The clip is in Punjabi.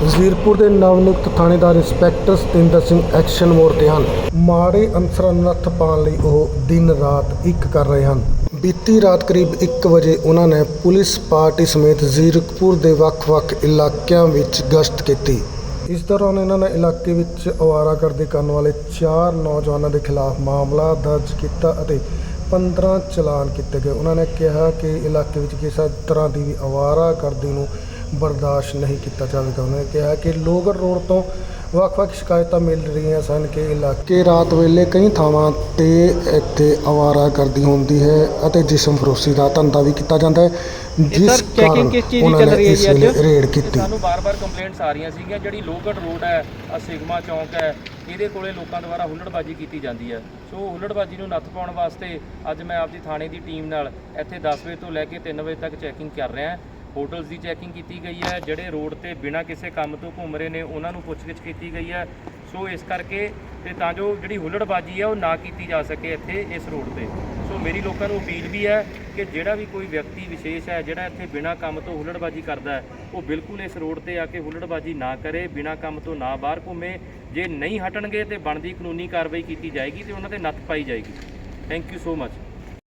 ਜ਼ੀਰਪੁਰ ਦੇ ਨਵਨਿਯੁਕਤ ਥਾਣੇਦਾਰ ਇੰਸਪੈਕਟਰ ਸਤਿੰਦਰ ਸਿੰਘ ਐਕਸ਼ਨ ਮੋੜ ਤੇ ਹਨ। ਮਾੜੇ ਅਨਸਰਾਂ ਨੂੰ ਨੱਥ ਪਾਉਣ ਲਈ ਉਹ ਦਿਨ ਰਾਤ ਇੱਕ ਕਰ ਰਹੇ ਹਨ। ਬੀਤੀ ਰਾਤ ਕਰੀਬ 1 ਵਜੇ ਉਹਨਾਂ ਨੇ ਪੁਲਿਸ ਪਾਰਟੀ ਸਮੇਤ ਜ਼ੀਰਕਪੁਰ ਦੇ ਵੱਖ-ਵੱਖ ਇਲਾਕਿਆਂ ਵਿੱਚ ਗਸ਼ਤ ਕੀਤੀ। ਇਸ ਦੌਰਾਨ ਇਹਨਾਂ ਨੇ ਇਲਾਕੇ ਵਿੱਚ ਅਵਾਰਾਗਰਦੀ ਕਰਨ ਵਾਲੇ ਚਾਰ ਨੌਜਵਾਨਾਂ ਦੇ ਖਿਲਾਫ ਮਾਮਲਾ ਦਰਜ ਕੀਤਾ ਅਤੇ 15 ਚਲਾਨ ਕੀਤੇ ਗਏ। ਉਹਨਾਂ ਨੇ ਕਿਹਾ ਕਿ ਇਲਾਕੇ ਵਿੱਚ ਕਿਸੇ ਤਰ੍ਹਾਂ ਦੀ ਵੀ ਅਵਾਰਾਗਰਦੀ ਨੂੰ ਬਰਦਾਸ਼ਤ ਨਹੀਂ ਕੀਤਾ ਜਾਵੇਗਾ। ਉਹਨਾਂ ਨੇ ਕਿਹਾ ਕਿ ਲੋਗਰ ਰੋਡ ਤੋਂ ਵੱਖ-ਵੱਖ ਸ਼ਿਕਾਇਤਾਂ ਮਿਲ ਰਹੀਆਂ ਸਨ ਕਿ ਇਲਾਕੇ ਰਾਤ ਵੇਲੇ ਕਈ ਥਾਵਾਂ ਤੇ ਇੱਥੇ ਅਵਾਰਾਗਰਦੀ ਹੁੰਦੀ ਹੈ ਅਤੇ ਜਿਸਮ ਫਰੋਸ਼ੀ ਦਾ ਧੰਦਾ ਵੀ ਕੀਤਾ ਜਾਂਦਾ ਹੈ ਜਿਸ ਕਾਰਨ ਉਹਨਾਂ ਚੱਲ ਨੇ ਰਹੀ ਹੈ ਇਸ? ਵੇਲੇ ਰੇਡ ਕੀਤੀ। ਸਾਨੂੰ ਬਾਰ-ਬਾਰ ਕੰਪਲੇਂਟਸ ਆ ਰਹੀਆਂ ਸੀਗੀਆਂ ਜਿਹੜੀ ਲੋਕਟ ਰੋਡ ਹੈ ਆ ਸਿਗਮਾ ਚੌਂਕ ਹੈ ਇਹਦੇ ਕੋਲੇ ਲੋਕਾਂ ਦੁਆਰਾ ਹੁੱਲੜਬਾਜੀ ਕੀਤੀ ਜਾਂਦੀ ਹੈ। ਸੋ ਹੁੱਲੜਬਾਜੀ ਨੂੰ ਨੱਥ ਪਾਉਣ ਵਾਸਤੇ ਅੱਜ ਮੈਂ ਆਪਦੀ ਥਾਣੇ ਦੀ ਟੀਮ ਨਾਲ ਇੱਥੇ 10 ਵਜੇ ਤੋਂ ਲੈ ਕੇ 3 ਵਜੇ ਤੱਕ ਚੈਕਿੰਗ ਕਰ ਰਿਹਾ। ਹੋਟਲਸ ਦੀ ਚੈਕਿੰਗ ਕੀਤੀ ਗਈ ਹੈ, ਜਿਹੜੇ ਰੋਡ ਤੇ ਬਿਨਾਂ ਕਿਸੇ ਕੰਮ ਤੋਂ ਘੁੰਮ ਰਹੇ ਨੇ, ਉਹਨਾਂ ਨੂੰ ਪੁੱਛਗਿੱਛ ਕੀਤੀ ਗਈ ਹੈ। ਸੋ ਇਸ ਕਰਕੇ ਤੇ ਤਾਂ ਜੋ ਜਿਹੜੀ ਹੁੱਲੜਬਾਜੀ ਹੈ, ਉਹ ਨਾ ਕੀਤੀ ਜਾ ਸਕੇ ਇੱਥੇ ਇਸ ਰੋਡ ਤੇ। ਸੋ ਮੇਰੀ ਲੋਕਾਂ ਨੂੰ ਅਪੀਲ ਵੀ ਹੈ ਕਿ ਜਿਹੜਾ ਵੀ ਕੋਈ ਵਿਅਕਤੀ ਵਿਸ਼ੇਸ਼ ਹੈ, ਜਿਹੜਾ ਇੱਥੇ ਬਿਨਾਂ ਕੰਮ ਤੋਂ ਹੁੱਲੜਬਾਜੀ ਕਰਦਾ ਹੈ, ਉਹ ਬਿਲਕੁਲ ਇਸ ਰੋਡ ਤੇ ਆ ਕੇ ਹੁੱਲੜਬਾਜੀ ਨਾ ਕਰੇ, ਬਿਨਾਂ ਕੰਮ ਤੋਂ ਨਾ ਬਾਹਰ ਘੁੰਮੇ। ਜੇ ਨਹੀਂ ਹਟਣਗੇ ਤੇ ਬਣਦੀ ਕਾਨੂੰਨੀ ਕਾਰਵਾਈ ਕੀਤੀ ਜਾਏਗੀ ਤੇ ਉਹਨਾਂ ਤੇ ਨੱਥ ਪਾਈ ਜਾਏਗੀ। Thank you so much